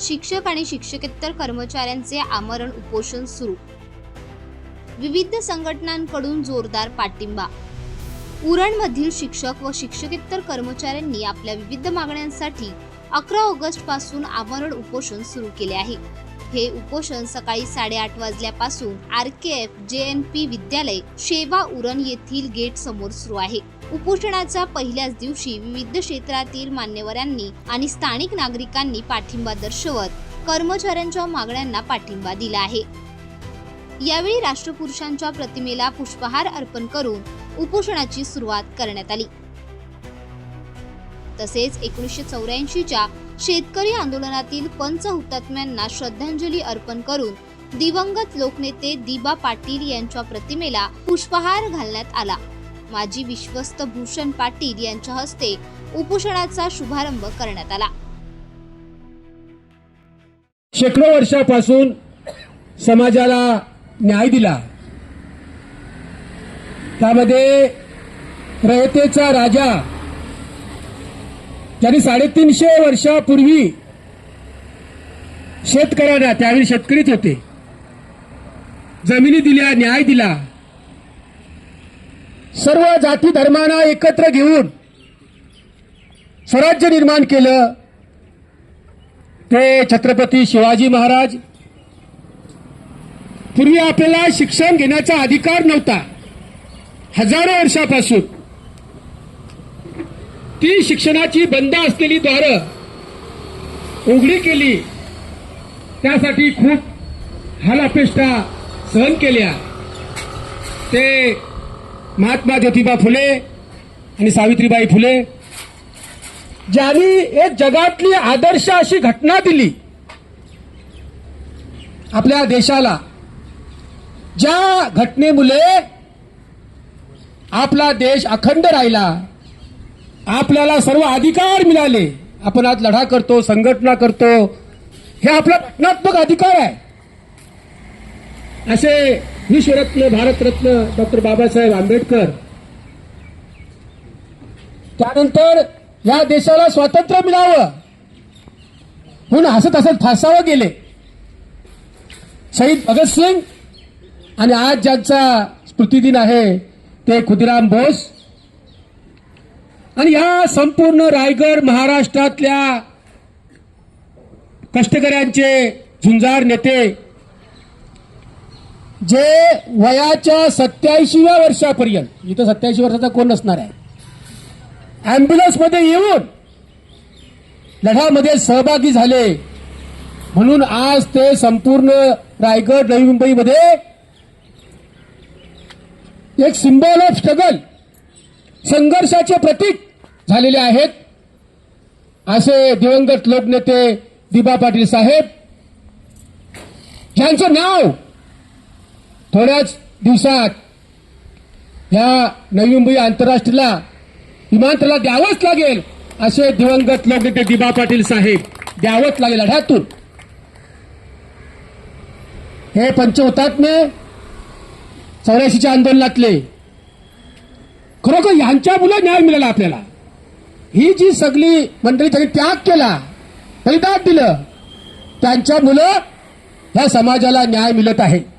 शिक्षक आणि शिक्षकेतर कर्मचाऱ्यांचे आमरण उपोषण सुरू. विविध संघटनांकडून जोरदार पाठिंबा. उरणमधील शिक्षक व शिक्षकेतर कर्मचाऱ्यांनी आपल्या विविध मागण्यांसाठी अकरा ऑगस्टपासून आमरण उपोषण सुरू केले आहे. हे उपोषण सकाळी साडेआठ वाजल्यापासून R K F J N P विद्यालय शेवा उरण येथील गेट समोर सुरू आहे. उपोषणाच्या पहिल्याच दिवशी विविध क्षेत्रातील मान्यवरांनी आणि स्थानिक नागरिकांनी पाठिंबा दर्शवत कर्मचाऱ्यांच्या मागण्यांना पाठिंबा दिला आहे. यावेळी राष्ट्रपुरुषांच्या प्रतिमेला पुष्पहार अर्पण करून उपोषणाची सुरुवात करण्यात आली. तसेच एकोणीसशे चौऱ्याऐंशीच्या शेतकरी आंदोलनातील पंच हुतात्म्यांना श्रद्धांजली अर्पण करून दिवंगत लोकनेते दिबा पाटील यांच्या प्रतिमेला पुष्पहार घालण्यात आला. माजी विश्वस्त भूषण पाटील यांच्या हस्ते उपोषणाचा शुभारंभ करण्यात आला. शेकडो वर्षापासून समाजाला न्याय दिला. त्यामध्ये रयतेचा राजा त्यांनी साडेतीनशे वर्षापूर्वी शेतकऱ्यांना त्यावेळी शेतकरीच होते जमिनी दिल्या न्याय दिला सर्व जाती धर्मांना एकत्र घेऊन स्वराज्य निर्माण केलं ते छत्रपती शिवाजी महाराज. पूर्वी आपल्याला शिक्षण घेण्याचा अधिकार नव्हता. हजारो वर्षापासून ती शिक्षणाची बंद असलेली द्वारं उघडी केली. त्यासाठी खूप हालापेष्टा सहन केल्या. ते महात्मा ज्योतिबा फुले आणि सावित्रीबाई फुले ज्यांनी एक जगातली आदर्श अशी घटना दिली आपल्या देशाला ज्या घटनेमुळे आपला देश अखंड राहिला. आपल्याला सर्व अधिकार मिळाले. आपण आज लढा करतो संघटना करतो. हे आपला घटनात्मक अधिकार आहे. असे विश्वरत्न भारतरत्न डॉक्टर बाबासाहेब आंबेडकर त्यानंतर या देशाला स्वातंत्र्य मिळावं म्हणून हसत हसत फासावं गेले. शहीद भगतसिंग आणि आज ज्यांचा स्मृतिदिन आहे ते खुदिराम बोस आणि या संपूर्ण रायगड महाराष्ट्रातल्या कष्टकऱ्यांचे झुंजार नेते जे वयाच्या सत्याऐंशीव्या वर्षापर्यंत इथं सत्याऐंशी वर्षाचा कोण नसणार आहे ॲम्ब्युलन्समध्ये येऊन लढ्यामध्ये सहभागी झाले. म्हणून आज ते संपूर्ण रायगड नवी मुंबईमध्ये एक सिम्बॉल ऑफ स्ट्रगल संघर्षाचे प्रतीक झालेले आहेत. असे दिवंगत लोकनेते दिबा पाटील साहेब ज्यांचं नाव थोड्याच दिवसात या नवी मुंबई आंतरराष्ट्रीयला विमानतळाला द्यावंच लागेल असे दिवंगत लोकनेते दिबा पाटील साहेब द्यावंच लागेल लढ्यातून. हे पंचहुतात्मे चौऱ्याऐंशीच्या आंदोलनातले खरोखर यांच्या मुलं न्याय मिळाला आपल्याला. ही जी सगळी मंडळी त्यांनी त्याग केला बलिदान दिलं त्यांच्या मुलं ह्या समाजाला न्याय मिळत आहे.